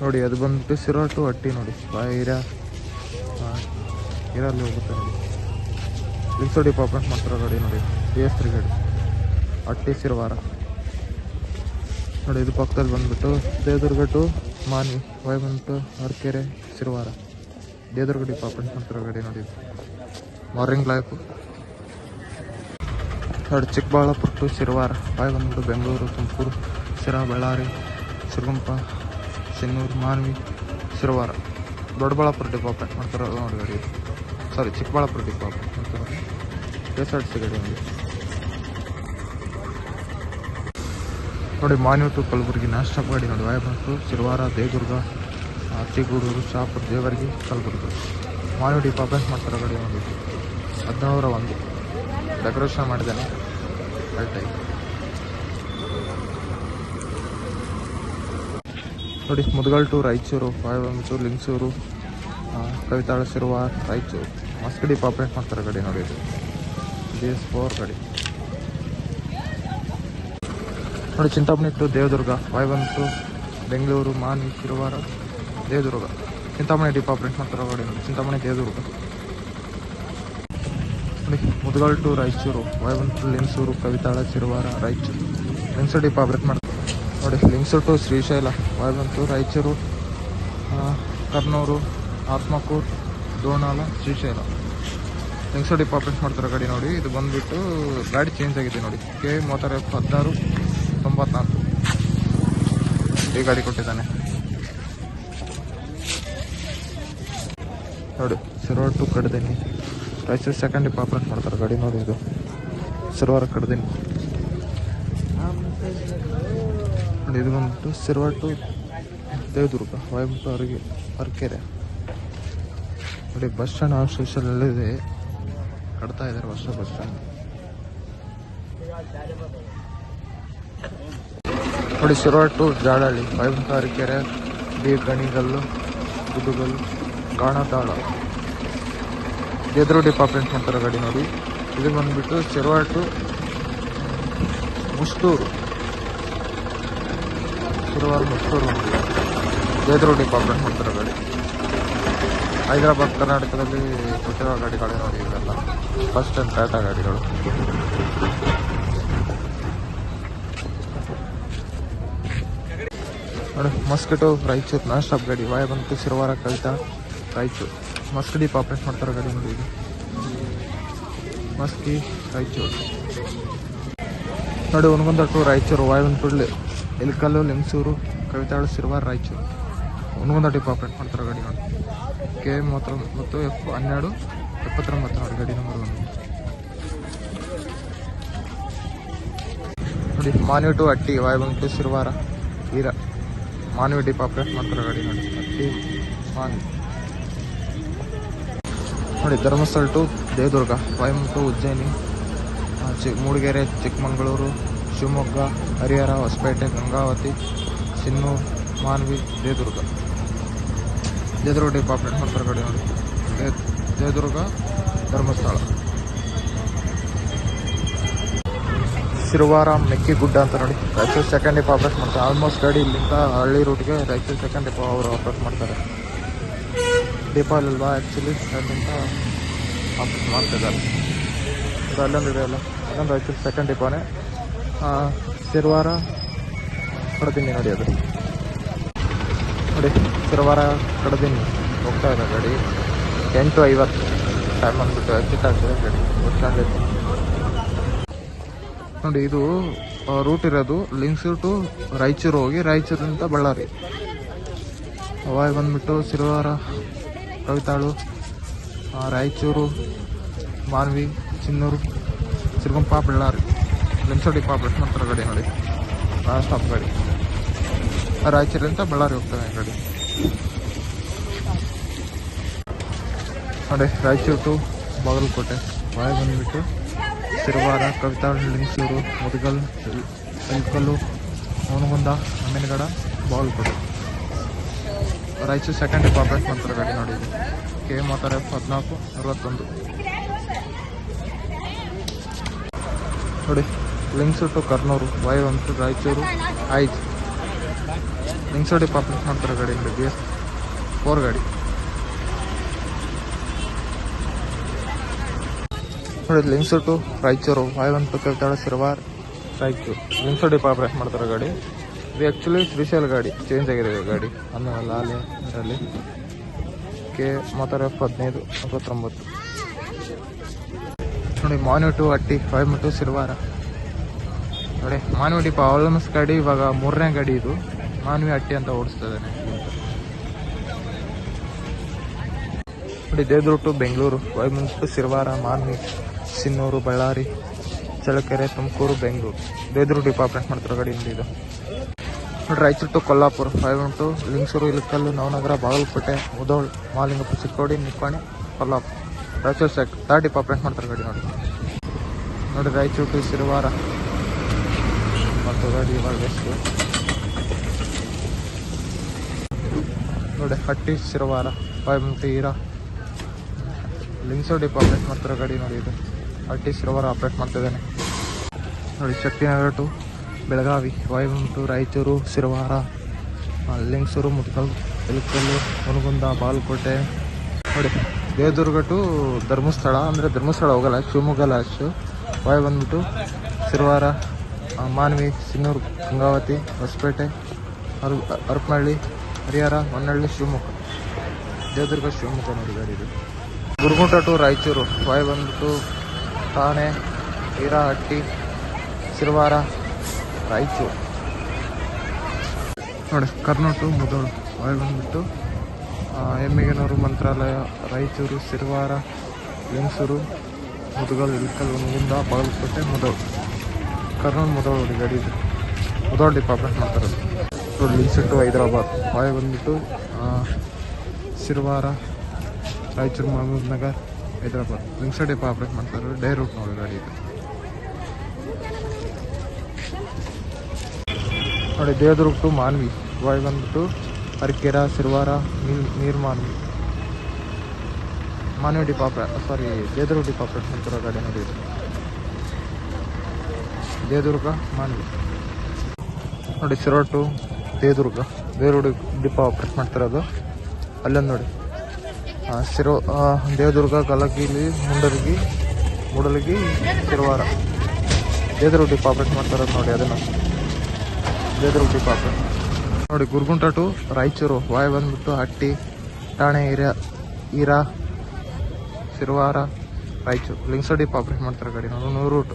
ನೋಡಿ, ಅದು ಬಂದ್ಬಿಟ್ಟು ಸಿರೋ ಟು ಹಟ್ಟಿ ನೋಡಿ. ಬಾಯಿರ ಇರಲ್ಲಿ ಹೋಗುತ್ತೆ ನೋಡಿ. ಲಿಂಕ್ಸೋ ಡಿಪಾರ್ಟ್ಮೆಂಟ್ ಮಾಡ್ತಿರೋ ಗಾಡಿ ನೋಡಿ. ಬಿ ಎಸ್ ತ್ರೀ ಗಾಡಿ. ಹಟ್ಟಿ ಸಿರವಾರ. ನೋಡಿ, ಇದು ಪಕ್ಕದಲ್ಲಿ ಬಂದ್ಬಿಟ್ಟು ದೇವದುರ್ಗ ಟು ಮಾನ್ವಿ ವಾಯ್ ಬಂದ್ಬಿಟ್ಟು ಅರ್ಕೆರೆ ಸಿರವಾರ. ದೇವದುರ್ಗ ಡಿಪಾರ್ಟ್ಮೆಂಟ್ ಮಾಡ್ತಿರೋ ಗಾಡಿ ನೋಡಿ. ಮಾರ್ನಿಂಗ್ ಲೈಫು ನೋಡಿ, ಚಿಕ್ಕಬಳ್ಳಾಪುರ ಟು ಶಿರವಾರ ವೈ ಬಂದ್ಬಿಟ್ಟು ಬೆಂಗಳೂರು, ತುಮಕೂರು ಸಿರಾ ಬಳ್ಳಾರಿ ಸಿರುಗುಂಪ ಸಿನ್ನೂರು ಮಾನ್ವಿ, ಶಿರವಾರ. ದೊಡ್ಡಬಳ್ಳಾಪುರ ಡಿಪಾರ್ಟ್ಮೆಂಟ್ ಮಾಡ್ತಾರೆ ನೋಡಿ ಸಾರಿ ಚಿಕ್ಕಬಳ್ಳಾಪುರ ಡಿಪಾರ್ಟ್ಮೆಂಟ್ ಮಾಡ್ತಾರೆ K S R T C ಗಾಡಿ ನೋಡಿ ನೋಡಿ, Manvi to Kalaburagi non stop ಗಾಡಿ ನೋಡಿ. ವಾಯ್ ಬಂತು ಶಿರವಾರ, ದೇವದುರ್ಗ ಅತ್ತಿಗೂಡೂರು ಶಾಪುರ, ದೇವರಿಗೆ, ಕಲಬುರಗಿ. ಮಾನ್ವಿ ಡಿಪಾರ್ಟ್ಮೆಂಟ್ ಮಾಡ್ತಾರೆ ಗಾಡಿ ಒಂದು. ಹದಿನೇಳರ ಒಂದು. ಡೆಕೋರೇಷನ್ ಮಾಡಿದ್ದಾನೆ. ಕರೆಕ್ಟಾಗಿ ನೋಡಿ, ಮುದಗಲ್ ಟು ರಾಯಚೂರು ಬಂತು ಲಿಂಗಸೂರು ಕವಿತಾಳ ಸಿರುವ ರಾಯಚೂರು. ಮಸ್ತ್ ಡಿಪಾರ್ಟ್ಮೆಂಟ್ ಮಾಡ್ತಾರೆ ಗಾಡಿ ನೋಡಿ ಇದು. ಎಸ್ ಫೋರ್ ಗಾಡಿ. ನೋಡಿ, ಚಿಂತಾಮಣಿ ಟು ದೇವದುರ್ಗ ವಾಯ್ ಬಂತು ಬೆಂಗಳೂರು, ಮಾನ್ವಿ ಶಿರವಾರ ದೇವದುರ್ಗ. ಚಿಂತಾಮಣಿ ಡಿಪಾರ್ಟ್ಮೆಂಟ್ ಮಾಡ್ತಾರೆ ಗಾಡಿ ನೋಡಿ, ಚಿಂತಾಮಣಿ, ದೇವದುರ್ಗ. ನೋಡಿ, ಮುದಗಲ್ ಟು ರಾಯಚೂರು ವಾಯವಂತು ಲಿಂಗಸೂರು ಕವಿತಾಳ ಸಿರುವಾರ ರಾಯಚೂರು. ಲಿಂಗ್ಸೂರು ಡಿಪಾರ್ಟ್ಮೆಂಟ್ ಮಾಡ್ತಾರೆ. ನೋಡಿ ಲಿಂಗ್ಸು ಟು ಶ್ರೀಶೈಲ ವಾಯವಂತು ರಾಯಚೂರು ಆ, ಕರ್ನೂರು ಆತ್ಮಕೂರು ದೋಣಾಲ ಶ್ರೀಶೈಲ. ಲಿಂಗ್ಸು ಡಿಪಾರ್ಟ್ಮೆಂಟ್ ಮಾಡ್ತಾರೆ ಗಾಡಿ ನೋಡಿ ಇದು ಬಂದ್ಬಿಟ್ಟು ಗಾಡಿ ಚೇಂಜ್ ಆಗಿದೆ ನೋಡಿ. ಕೆ ಮೂವತ್ತಾರು ಹದಿನಾರು ತೊಂಬತ್ನಾಲ್ಕು. ಈ ಗಾಡಿ ಕೊಟ್ಟಿದ್ದಾನೆ. ನೋಡಿ ಸರ್ವರ್ ಟು ಕಡ್ದೀನಿ. ರಾಯಚೂರು ಸೆಕೆಂಡ್ ಡಿಪಾರ್ಟ್ಮೆಂಟ್ ಮಾಡ್ತಾರೆ ಗಾಡಿ ನೋಡಿ ಇದು. ಸಿರ್ವಾರ ಕಡ್ದೆನಿ. ನೋಡಿ ಇದು ಬಂದ್ಬಿಟ್ಟು ಸಿರ್ವಾರ ಟು ದೇವದುರ್ಗ ವಾಯ್ಬಿಟ್ಟು ಅವ್ರಿಗೆ ಅರ್ಕೆರೆ ನೋಡಿ, ಬಸ್ ಸ್ಟ್ಯಾಂಡ್ ಆ ಇದೆ. ಕಟ್ತಾ ಇದ್ದಾರೆ ಹೊಸ ಬಸ್ ಸ್ಟ್ಯಾಂಡ್. ನೋಡಿ ಸಿರ್ವಾರ ಟು ಜಾಳಹಳ್ಳಿ ಅರ್ಕೆರೆ ಅರಕೆರೆ ಬಿ ಗಣಿಗಲ್ಲು ಗುಡುಗಲ್ಲು ಗಾಣತಾಳ. ಎದುರು ಡಿಪಾರ್ಟ್ಮೆಂಟ್ ಮಾಡ್ತಾರೆ ಗಾಡಿ ನೋಡಿ. ಇದು ಬಂದ್ಬಿಟ್ಟು ಸಿರ್ವಾಟು ಟು ಶಿರ್ವಾರ ಮೈಸೂರು ಎದುರು ಡಿಪಾರ್ಟ್ಮೆಂಟ್ ಮಾಡ್ತಾರೆ ಗಾಡಿ ಹೈದರಾಬಾದ್, ಕರ್ನಾಟಕದಲ್ಲಿ ಕೊಟ್ಟಿರೋ ಗಾಡಿಗಳೇ ನೋಡಿ ಇವೆಲ್ಲ. ಫಸ್ಟ್ ಟೈಮ್ ಟಾಟಾ ಗಾಡಿಗಳು. ನೋಡಿ ಮಸ್ಕಿಟೋ ರಾಯಚೂರು ನಾನ್ ಸ್ಟಾಪ್ ಗಾಡಿ ವಾಯ ಬಂತು ಶಿರವಾರ ಕವಿತಾ ರಾಯಚೂರು ಮಸ್ಕ್ ಡಿಪಾರ್ಟ್ಮೆಂಟ್ ಮಾಡ್ತಾರೆ ಗಾಡಿ ನೋಡಿ ಮಸ್ಕಿ ರಾಯಚೂರು ನೋಡಿ ಒಣಗೊಂದ ಟು ರಾಯಚೂರು ವಾಯ ಬಂತು ಇಲ್ಕಲ್ಲು ಲಿಂಗಸೂರು ಕವಿತಾಳು ಶಿರವಾರ ರಾಯಚೂರು ಒಣಗೊಂದ ಡಿಪಾರ್ಟ್ಮೆಂಟ್ ಮಾಡ್ತಾರೆ ಗಾಡಿ ನೋಡಿ ಕೆ ಮೂವತ್ತೊಂಬತ್ತು ಎಫ್ ಹನ್ನೆರಡು ಎಪ್ಪತ್ತೊಂಬತ್ತು ನೋಡಿ ಗಾಡಿ ನಂಬರ್ ಒಂದು ನೋಡಿ ಮಾನ್ವಿ ಟು ಅಟ್ಟಿ ವಾಯ್ ಬಂತು ಶಿರವಾರ ವೀರ ಮಾನವಿ ಡಿಪಾರ್ಟ್ಮೆಂಟ್ ಮಾಡ್ತಾರೆ ಗಾಡಿ ನೋಡಿ ಅಟ್ಟಿ ಮಾನ್ವಿ ನೋಡಿ Dharmasthala to Devadurga via to Ujjaini ಆ, ಚಿ ಮೂಡಿಗೆರೆ, ಚಿಕ್ಕಮಗಳೂರು, ಶಿವಮೊಗ್ಗ, ಹರಿಹರ, ಹೊಸಪೇಟೆ, ಗಂಗಾವತಿ ಸಿನ್ನೂರು ಮಾನ್ವಿ, ಜಯದುರ್ಗ. ಜಯದುರ್ಗ ಡಿಪಾರ್ಟ್ಮೆಂಟ್ ಮಾಡ್ತಾರೆ ಗಾಡಿ ನೋಡಿ. ಜಯದುರ್ಗ ಧರ್ಮಸ್ಥಳ. ಮೆಕ್ಕಿ ಗುಡ್ಡ ಅಂತ ನೋಡಿ. ರಾಯಚೂರು ಸೆಕೆಂಡ್ ಡಿಪ್ ಆಪ್ರೇಟ್ ಮಾಡ್ತಾರೆ. ಆಲ್ಮೋಸ್ಟ್ ಗಾಡಿ ಇಲ್ಲಿಂದ ಹಳ್ಳಿ ರೂಟ್ಗೆ ರಾಯಚೂರು ಸೆಕೆಂಡ್ ಡಿಪ್ ಅವರು ಆಪ್ರೇಟ್ ಮಾಡ್ತಾರೆ. ಡಿಪಾಲ್ ಅಲ್ವಾ ಆ್ಯಕ್ಚುಲಿ ಅಲ್ಲಿಂದ ಆಪ್ರೇಟ್ ಮಾಡ್ತಿದ್ದಾರೆ. ಇದು ಅಲ್ಲೊಂದು ಅದೊಂದು ರಾಯಚೂರು ಸೆಕೆಂಡ್ ಡಿಪೋನೆ ಸಿರ್ವಾರ ಕಡದಿನಿ ನೋಡಿ ಅದು ನೋಡಿ ಸಿರ್ವಾರ ಕಡದಿನಿ ಹೋಗ್ತಾ ಇದೆ ಗಾಡಿ. ಎಂಟು ಐವತ್ತು ಟೈಮ್ ಬಂದ್ಬಿಟ್ಟು ಎಕ್ಸಿಟ್ ಆಗ್ತದೆ ಗಾಡಿ. ನೋಡಿ, ಇದು ರೂಟ್ ಇರೋದು ಲಿಂಗ್ಸೂರು ಟು ರಾಯಚೂರು ಹೋಗಿ ರಾಯಚೂರಿಂದ ಬಳ್ಳಾರಿ. ಅವಾಗ ಬಂದ್ಬಿಟ್ಟು ಸಿರುವಾರ ಕವಿತಾಳು ರಾಯಚೂರು, ಮಾನ್ವಿ, ಚಿನ್ನೂರು. ಸಿರುಗುಂಪ ಬಳ್ಳಾರಿ. ಲಿಂಚೋಡಿ ಪಾಪ ಮಾಡ್ತಾರೆ ಗಾಡಿ ನೋಡಿ. ಲಾಸ್ಟ್ ಸ್ಟಾಪ್ ಗಾಡಿ. ರಾಯಚೂರಿಂದ ಬಳ್ಳಾರಿ ಹೋಗ್ತವೆ ಗಾಡಿ. ನೋಡಿ, ರಾಯಚೂರು ಟು ಬಾಗಲಕೋಟೆ. ಬಾಯ್ ಬಂದ್ಬಿಟ್ಟು ಸಿರುವಾರ ಕವಿತಾ, ಲಿಂಗಸೂರು, ಮುದಗಲ್ ಇಲ್ಕಲ್ಲು ಅವನಗುಂದ ಅಮ್ಮಿನಗಡ, ಬಾಗಲಕೋಟೆ. ರಾಯಚೂರು ಸೆಕೆಂಡ್ ಡಿಪಾರ್ಟ್ಮೆಂಟ್ ಮಾಡ್ತಾರೆ ಗಾಡಿ ನೋಡಿ ಕೆ ಮಾತಾರೆ ಎಫ್ ಹದಿನಾಲ್ಕು, ಅರವತ್ತೊಂದು. ನೋಡಿ Lingsu to Kurnool via one two Raichur ಐದು ಲಿಂಗ್ಸೋ ಡಿಪಾರ್ಟ್ಮೆಂಟ್ ಮಾಡ್ತಾರೆ ಗಾಡಿ ಬಿ ಎಸ್. ಫೋರ್ ಗಾಡಿ. ನೋಡಿ Lingsu to Raichur via one two Kavital Sirwar Raichur. Lingsu department ಮಾಡ್ತಾರೆ ಗಾಡಿ. ಇದು ಆ್ಯಕ್ಚುಲಿ ಸ್ಪೆಷಲ್ ಗಾಡಿ ಚೇಂಜ್ ಆಗಿದೆ ಗಾಡಿ. ಅನ್ನೋ ಲಾಲೆ ಇದರಲ್ಲಿ ಕೆ, ಮೂವತ್ತಾರು ಹದಿನೈದು ನಲವತ್ತೊಂಬತ್ತು ನೋಡಿ Manvi to Hatti, five two ನೋಡಿ ಮಾನ್ವಿ ಡಿಪ್ ಆಲ್ಮೋಸ್ಟ್ ಗಾಡಿ ಇವಾಗ ಮೂರನೇ ಗಾಡಿ ಇದು. ಮಾನ್ವಿ ಅಟ್ಟಿ ಅಂತ ಓಡಿಸ್ತಾ ಇದ್ದಾನೆ ನೋಡಿ Devru to Bengaluru five two Sirwar Manvi, Sinnur, Ballari, Challakere, Tumakuru, Bengaluru. Devru depot operate ಮಾಡ್ತಾರೆ ಗಾಡಿ ಇದು. ನೋಡಿ, Raichur to Kolhapur, five one two Lingasugur, Ilkal, Navanagar, Bagalkote Mudhol Mahalingapur Chikkodi Nippani Kolhapur. Raichur sec third depot operate ಮಾಡ್ತಾರೆ ಗಾಡಿ ನೋಡಿ. ನೋಡಿ Raichur to Siruvara ಮತ್ತು ಗಾಡಿ ಇವಾಗ ಎಷ್ಟು ನೋಡಿ ಹಟ್ಟಿ ಶಿರವಾರ ಫೈವ್ ಟು ಹೀರಾ ಲಿಂಗ್ಸೋ ಡಿಪ್ ಆಪ್ರೇಟ್ ಮಾಡ್ತಾರೆ ಗಾಡಿ ನೋಡಿ ಇದು. ಹಟ್ಟಿ ಸಿರುವಾರ ಆಪ್ರೇಟ್ ಮಾಡ್ತಿದ್ದೇನೆ. ನೋಡಿ Shaktinagar to Belagavi via to Raichur Shiravara Lingasugur Mudgal Ilkal Hungund Bagalkote ನೋಡಿ ದೇವದುರ್ಗ ಟು ಧರ್ಮಸ್ಥಳ, ಅಂದರೆ ಧರ್ಮಸ್ಥಳ ಹೋಗಲ್ಲ, ಶಿವಮೊಗ್ಗ ಲಾಸ್ಟು ವಾಯ್ ಬಂದ್ಬಿಟ್ಟು ಸಿರುವಾರ ಮಾನ್ವಿ, ಸಿನ್ನೂರು, ಗಂಗಾವತಿ, ಹೊಸಪೇಟೆ, ಅರ್ ಹರಪನಹಳ್ಳಿ ಹರಿಹರ, ಹೊನ್ನಳ್ಳಿ, ಶಿವಮೊಗ್ಗ. ದೇವದುರ್ಗ, ಶಿವಮೊಗ್ಗ ನೋಡಿ ಗಾಡಿ ಇದು. ಗುರುಗುಂಟ ಟು ರಾಯಚೂರು. ವಾಯ್ ಬಂದ್ಬಿಟ್ಟು ಠಾಣೆ ಹೀರಾಹಟ್ಟಿ ಸಿರುವಾರ ರಾಯಚೂರು. ನೋಡಿ ಕರ್ನಾಟಕ ಮುದೋಳು. ವಾಯ್ ಬಂದ್ಬಿಟ್ಟು ಎಮ್ಮಿಗನೂರು ಮಂತ್ರಾಲಯ, ರಾಯಚೂರು, ಸಿರುವಾರ ಹೆಂಗಸೂರು ಮುದುಗಲ್ ಇಲ್ಕಲ್ ಒಂದಿಂದ ಬಾಗಲಕೋಟೆ ಮುದೋಳು ಕರ್ನೂಲ್ ಮುದೋಳು ಗಾಡಿ ಇದು. ಮುದೋಳ್ ಡಿಪಾರ್ಟ್ಮೆಂಟ್ ಮಾಡ್ತಾರೆ ಟು ಹೈದರಾಬಾದ್. ಬಾಯ್ ಬಂದ್ಬಿಟ್ಟು ಸಿರುವಾರ, ರಾಯಚೂರು, ಮಹಮೂದ್ ನಗರ್, ಹೈದರಾಬಾದ್. ಲಿಂಗ್ಸೆಟ್ ಡಿಪ್ ಆಪ್ರೇಟ್ ಮಾಡ್ತಾರೆ ಡೇ ರೂಟ್ ನೋಡಿ ಗಾಡಿ ಇದು. ನೋಡಿ ದೇವದುರ್ಗ ಟು ಮಾನ್ವಿ. ಬಾಯ್ ಬಂದ್ಬಿಟ್ಟು ಅರಕೆರ ಸಿರುವಾರ, ನೀರ್ ನೀರು ಮಾನ್ವಿ ಡಿಪಾಪ್ರ ಸಾರಿ ದೇವದುರ್ಗ ಡಿಪಾಪ್ರೇಟ್ ಮಾಡ್ತಿರೋ ಗಾಡಿ ನೋಡಿ ಇದು ದೇವದುರ್ಗ ಮಾನ್ವಿ ನೋಡಿ, ಸಿರೋಟು ಟು ದೇವರು ಡಿಪ ಆಪ್ರೇಟ್ ಮಾಡ್ತಿರೋದು. ಅಲ್ಲೊಂದು ನೋಡಿ. ಸಿರೋ ದೇವದುರ್ಗ ಕಲಗಿಲಿ ಮುಂಡರ್ಗಿ ಮೂಡಲಗಿ ಸಿರುವಾರ. ದೇವರು ಡಿಪ ಆಪ್ರೇಟ್ ಮಾಡ್ತಿರೋದು ನೋಡಿ ಅದನ್ನು. ದೇವರು ಡಿಪ ಆಪ್ರೇಟ್ ನೋಡಿ, ಗುರುಗುಂಟ ಟು ರಾಯಚೂರು ವಾಯ್ ಬಂದ್ಬಿಟ್ಟು ಹಟ್ಟಿ, ಠಾಣೆ ಹಿರ ಈರಾ ಸಿರುವಾರ, ರಾಯಚೂರು. ಲಿಂಗ್ಸಡಿಪ್ ಆಪ್ರೇಟ್ ಮಾಡ್ತಾರೆ ಗಾಡಿ. ನೋಡಿ ನೂರು ರೂಟ್.